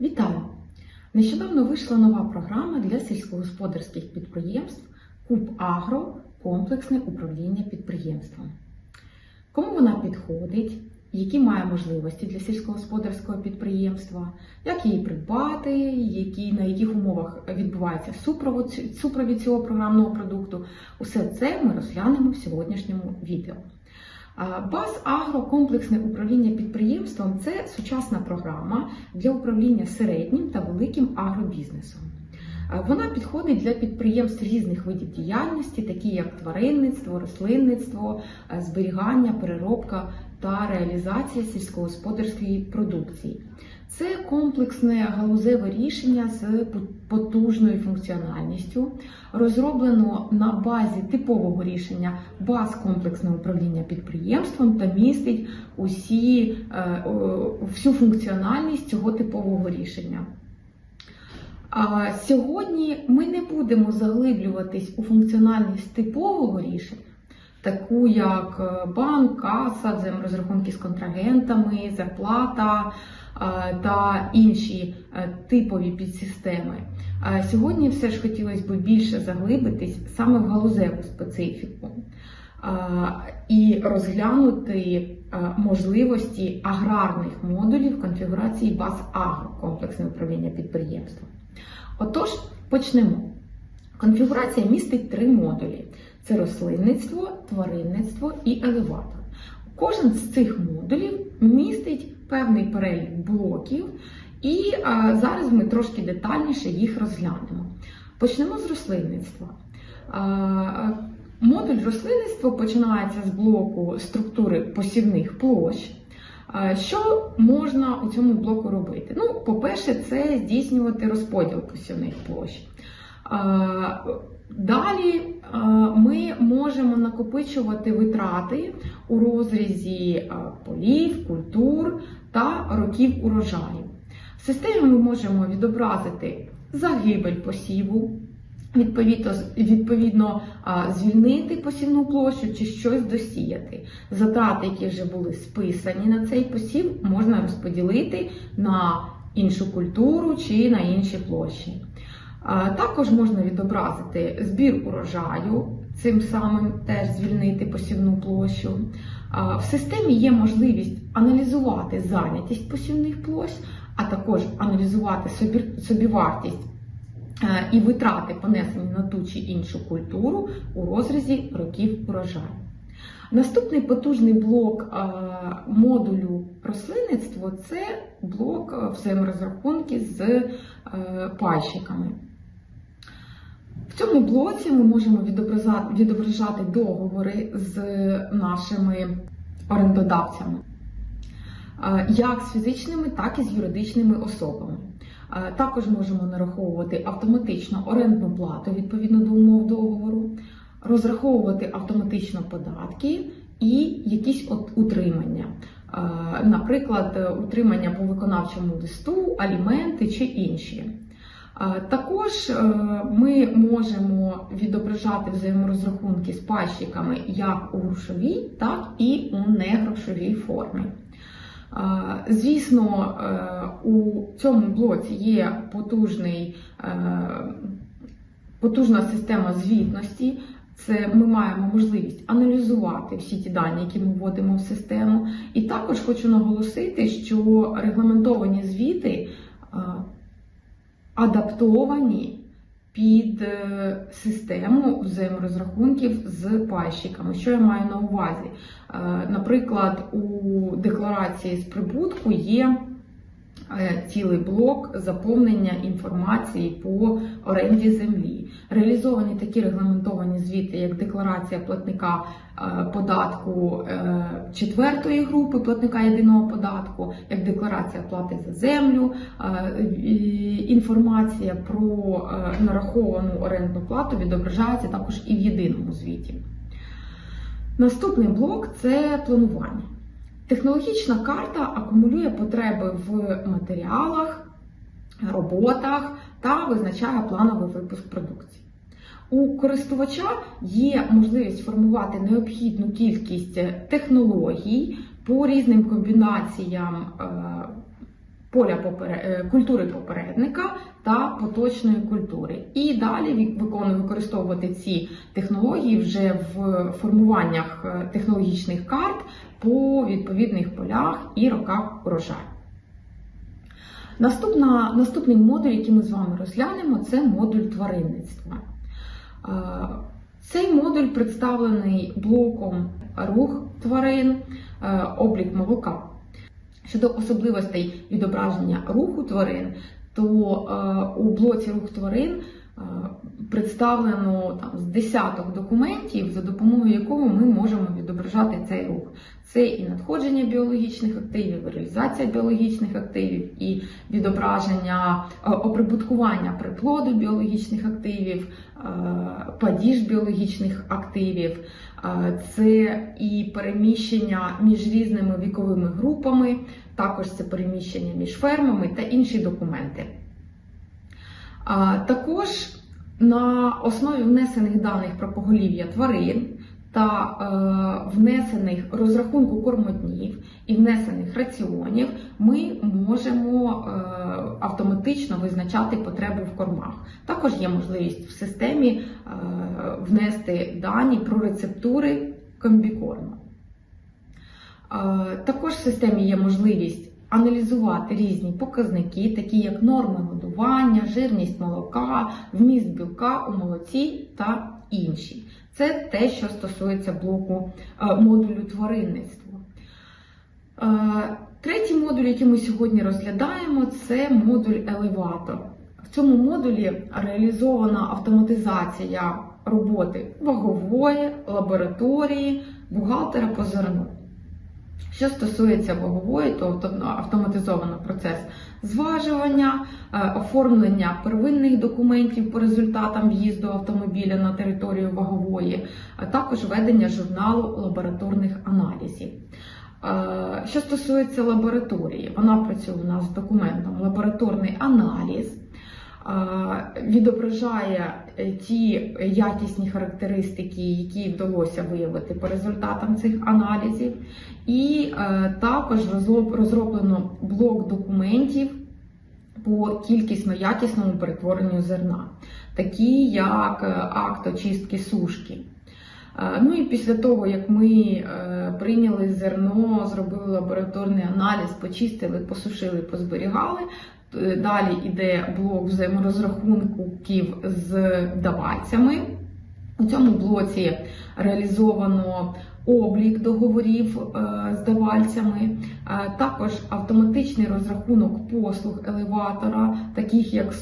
Вітаю! Нещодавно вийшла нова програма для сільськогосподарських підприємств Куб Агро комплексне управління підприємством. Кому вона підходить, які має можливості для сільськогосподарського підприємства, як її придбати, які, на яких умовах відбувається супровод, супровід цього програмного продукту, усе це ми розглянемо в сьогоднішньому відео. БАС Агро комплексне управління підприємством це сучасна програма для управління середнім та великим агробізнесом. Вона підходить для підприємств різних видів діяльності, такі як тваринництво, рослинництво, зберігання, переробка та реалізація сільськогосподарської продукції. Це комплексне галузеве рішення з потужною функціональністю, розроблено на базі типового рішення баз комплексного управління підприємством та містить усі, е, всю функціональність цього типового рішення. А сьогодні ми не будемо заглиблюватись у функціональність типового рішення, таку як е, банк, каса, взаєморозрахунки з контрагентами, зарплата е, та інші е, типові підсистеми. Сьогодні все ж хотілося б більше заглибитись саме в галузеву специфіку і розглянути можливості аграрних модулів конфігурації баз агро комплексне управління підприємством. Отож, почнемо. Конфігурація містить три модулі: це рослинництво, тваринництво і елеватор. Кожен з цих модулів містить певний перелік блоків, і а, зараз ми трошки детальніше їх розглянемо. Почнемо з рослинництва. А, Модуль рослинництва починається з блоку структури посівних площ. Що можна у цьому блоку робити? Ну, по-перше, це здійснювати розподіл посівних площ. А, Далі ми можемо накопичувати витрати у розрізі полів, культур та років урожаю. В системі ми можемо відобразити загибель посіву, відповідно, відповідно звільнити посівну площу чи щось досіяти. Затрати, які вже були списані на цей посів, можна розподілити на іншу культуру чи на інші площі. Також можна відобразити збір урожаю, цим самим теж звільнити посівну площу. В системі є можливість аналізувати зайнятість посівних площ, а також аналізувати собі, собівартість е, і витрати, понесені на ту чи іншу культуру у розрізі років урожаю. Наступний потужний блок е, модулю рослинництво це блок е, взаєморозрахунки з пайщиками. В цьому блоці ми можемо відображати, договори з нашими орендодавцями, як з фізичними, так і з юридичними особами. Також можемо нараховувати автоматично орендну плату відповідно до умов договору, розраховувати автоматично податки і якісь утримання. Наприклад, утримання по виконавчому листу, аліменти чи інші. Е, Також е, ми можемо відображати взаєморозрахунки з пайщиками як у грошовій, так і у негрошовій формі. Е, Звісно, у цьому блоці є потужний, потужна система звітності. Це ми маємо можливість аналізувати всі ті дані, які ми вводимо в систему. І також хочу наголосити, що регламентовані звіти адаптовані під е, систему взаєморозрахунків з пайщиками. Що я маю на увазі? Е, Наприклад, у декларації з прибутку є цілий блок заповнення інформації по оренді землі. Реалізовані такі регламентовані звіти, як декларація платника е, податку е, четвертої групи платника єдиного податку, як декларація плати за землю, е, інформація про е, нараховану орендну плату відображається також і в єдиному звіті. Наступний блок це планування. Технологічна карта акумулює потреби в матеріалах, роботах та визначає плановий випуск продукції. У користувача є можливість формувати необхідну кількість технологій по різним комбінаціям е, поля е, культури попередника та поточної культури. І далі ві- використовувати ці технології вже в формуваннях е, технологічних карт по відповідних полях і роках урожаю. Наступна, наступний модуль, який ми з вами розглянемо, це модуль тваринництва. Е, Цей модуль представлений блоком рух тварин, облік молока. Щодо особливостей відображення руху тварин, то е, у блоці рух тварин е, представлено там, з десяток документів, за допомогою якого ми можемо відображати цей рух. Це і надходження біологічних активів, і реалізація біологічних активів, і відображення е, оприбуткування приплоду біологічних активів, е, падіж біологічних активів, е, це і переміщення між різними віковими групами, також це переміщення між фермами та інші документи. Також на основі внесених даних про поголів'я тварин та е, внесених розрахунку кормотнів і внесених раціонів ми можемо е, автоматично визначати потребу в кормах. Також є можливість в системі е, внести дані про рецептури комбікорму. Е, Також в системі є можливість аналізувати різні показники, такі як норми годування, жирність молока, вміст білка у молоці та інші. Це те, що стосується блоку е, модулю тваринництва. Е, Третій модуль, який ми сьогодні розглядаємо, це модуль елеватор. В цьому модулі реалізована автоматизація роботи вагової, лабораторії, бухгалтера по зерну. Що стосується вагової, то авто- автоматизовано процес зважування, е, оформлення первинних документів по результатам в'їзду автомобіля на територію вагової, а також ведення журналу лабораторних аналізів. Е, Що стосується лабораторії, вона працює у нас з документом лабораторний аналіз. е, Відображає ті якісні характеристики, які вдалося виявити по результатам цих аналізів, і е, також розроблено блок документів по кількісно-якісному перетворенню зерна, такі як е, акт очистки сушки. Е, Ну і після того, як ми е, прийняли зерно, зробили лабораторний аналіз, почистили, посушили, позберігали. Е, Далі йде блок взаєморозрахунків з давальцями. У цьому блоці реалізовано облік договорів е, з давальцями, е, також автоматичний розрахунок послуг елеватора, таких як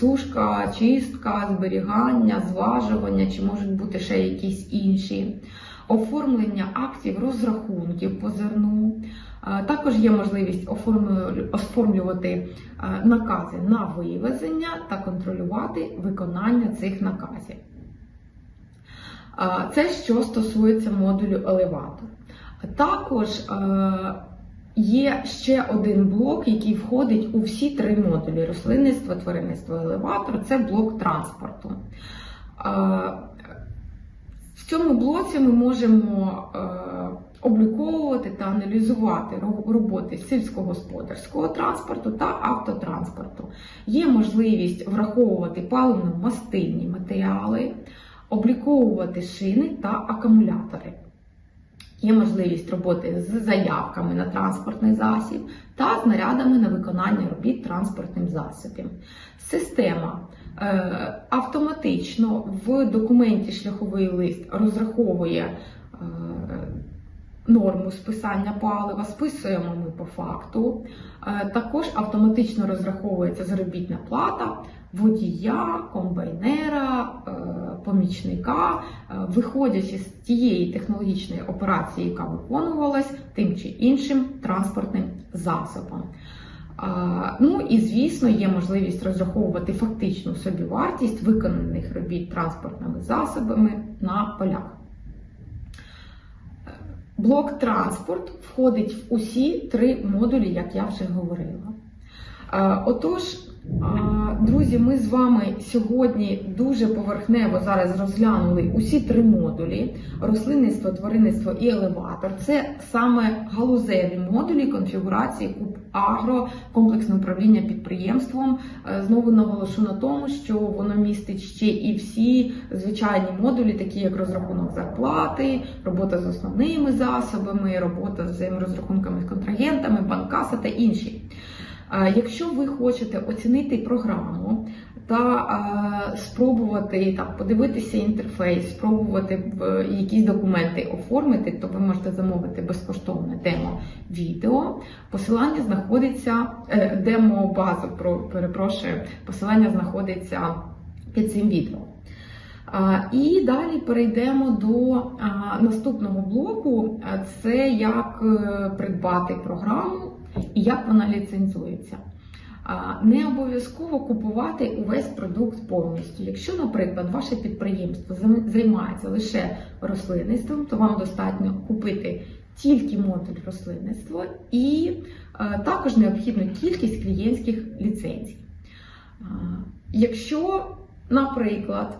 сушка, чистка, зберігання, зважування, чи можуть бути ще якісь інші, оформлення актів розрахунків по зерну. Також є можливість оформлювати накази на вивезення та контролювати виконання цих наказів. Це що стосується модулю елеватор. Також є ще один блок, який входить у всі три модулі: рослинництво, тваринництво, елеватор це блок транспорту. В цьому блоці ми можемо обліковувати та аналізувати роботи сільськогосподарського транспорту та автотранспорту. Є можливість враховувати паливно-мастильні матеріали, обліковувати шини та акумулятори. Є можливість роботи з заявками на транспортний засіб та з нарядами на виконання робіт транспортним засобом. Система е, автоматично в документі шляховий лист розраховує е, норму списання палива, списуємо ми по факту. Е, Також автоматично розраховується заробітна плата водія, комбайнера, е, помічника, е, виходячи з тієї технологічної операції, яка виконувалась тим чи іншим транспортним засобом. Ну і звісно, є можливість розраховувати фактичну собівартість виконаних робіт транспортними засобами на полях. Блок транспорт входить в усі три модулі, як я вже говорила. Е, Отож, друзі, ми з вами сьогодні дуже поверхнево зараз розглянули усі три модулі: рослинництво, тваринництво і елеватор. Це саме галузеві модулі конфігурації КУП Агро, комплексне управління підприємством. Е, Знову наголошу на тому, що воно містить ще і всі звичайні модулі, такі як розрахунок зарплати, робота з основними засобами, робота з взаєморозрахунками з контрагентами, банкаса та інші. Якщо ви хочете оцінити програму та спробувати так, подивитися інтерфейс, спробувати якісь документи оформити, то ви можете замовити безкоштовне демо-відео. Посилання знаходиться, е, демо-базу, про- перепрошую, посилання знаходиться під цим відео. І далі перейдемо до наступного блоку. Це як е, придбати програму і як вона ліцензується. Не обов'язково купувати увесь продукт повністю. Якщо, наприклад, ваше підприємство займається лише рослинництвом, то вам достатньо купити тільки модуль рослинництва і е, також необхідну кількість клієнтських ліцензій. Якщо, наприклад,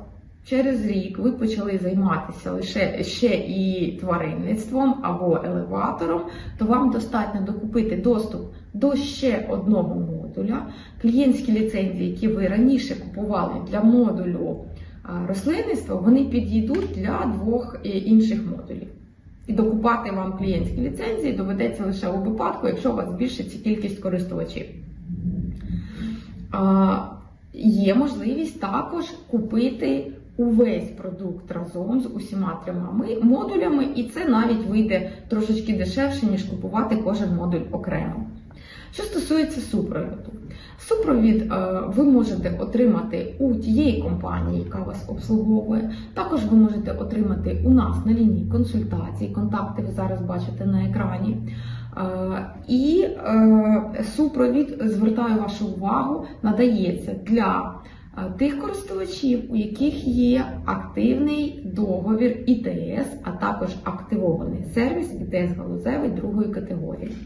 через рік ви почали займатися лише ще і тваринництвом або елеватором, то вам достатньо докупити доступ до ще одного модуля. Клієнтські ліцензії, які ви раніше купували для модулю рослинництва, вони підійдуть для двох е, інших модулів. І докупати вам клієнтські ліцензії доведеться лише у випадку, якщо у вас збільшиться кількість користувачів. Є можливість також купити увесь продукт разом з усіма трьома модулями, і це навіть вийде трошечки дешевше, ніж купувати кожен модуль окремо. Що стосується супроводу, супровід е, ви можете отримати у тієї компанії, яка вас обслуговує. Також ви можете отримати у нас на лінії консультацій. Контакти ви зараз бачите на екрані. Е, І е, супровід, звертаю вашу увагу, надається для тих користувачів, у яких є активний договір ІТС, а також активований сервіс ІТС галузевий другої категорії.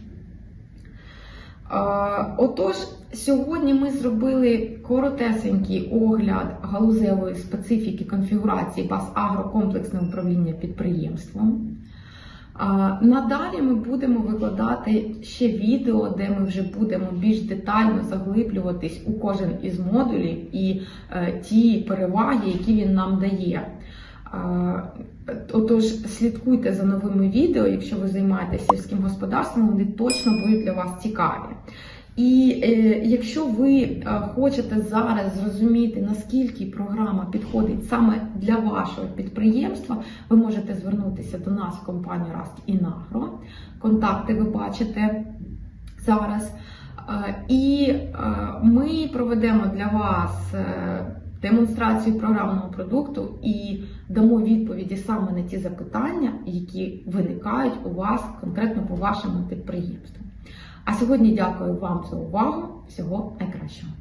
Е, Отож, сьогодні ми зробили коротесенький огляд галузевої специфіки конфігурації баз агрокомплексне управління підприємством. Надалі ми будемо викладати ще відео, де ми вже будемо більш детально заглиблюватись у кожен із модулів і е, ті переваги, які він нам дає. Отож, слідкуйте за новими відео, якщо ви займаєтеся сільським господарством, вони точно будуть для вас цікаві. І е, якщо ви е, хочете зараз зрозуміти, наскільки програма підходить саме для вашого підприємства, ви можете звернутися до нас в компанію Раст Інагро. Контакти ви бачите зараз. Е, І е, ми проведемо для вас демонстрацію програмного продукту і дамо відповіді саме на ті запитання, які виникають у вас конкретно по вашому підприємству. А сьогодні дякую вам за увагу. Всього найкращого.